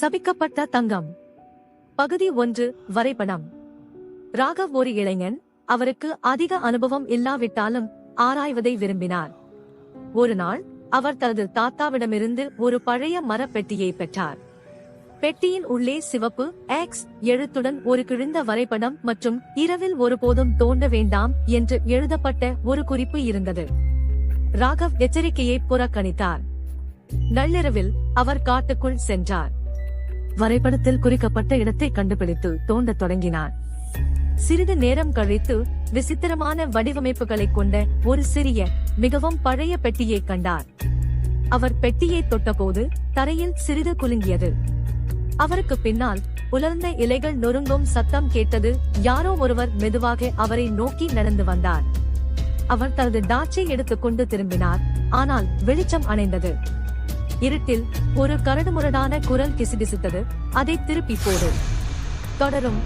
சபிக்கப்பட்ட தங்கம். பகுதி ஒன்று வரைபடம். ராகவ் ஒரு இளைஞன். அவருக்கு அதிக அனுபவம் இல்லாவிட்டாலும் ஆராய்வதை விரும்பினார். ஒரு நாள் அவர் தனது தாத்தாவிடமிருந்து ஒரு பழைய மரப்பெட்டியை பெற்றார். பெட்டியின் உள்ளே சிவப்பு எக்ஸ் எழுத்துடன் ஒரு கிழிந்த வரைபடம் மற்றும் இரவில் ஒருபோதும் தோண்ட வேண்டாம் என்று எழுதப்பட்ட ஒரு குறிப்பு இருந்தது. ராகவ் எச்சரிக்கையை புறக்கணித்தார். நள்ளிரவில் அவர் காட்டுக்குள் சென்றார். வரைபடத்தில் குறிக்கப்பட்ட இடத்தை கண்டுபிடித்து தோண்டத் தொடங்கினார். சிறிது நேரம் கழித்து விசித்திரமான வடிவமைப்புகளைக் கொண்ட ஒரு சிறிய மிகவும் பழைய பெட்டியை கண்டார். அவர் பெட்டியை தொட்டபோது தரையில் சிறிது குலுங்கியது. அவருக்கு பின்னால் உலர்ந்த இலைகள் நொறுங்கும் சத்தம் கேட்டது யாரோ ஒருவர் மெதுவாக அவரை நோக்கி நடந்து வந்தார். அவர் தனது டாச்சை எடுத்துக்கொண்டு திரும்பினார் ஆனால் வெளிச்சம் அணைந்தது. இருட்டில் ஒரு கரடுமுரடான குரல் கிசுகிசுத்தது அதை திருப்பி போடு. தொடரும்.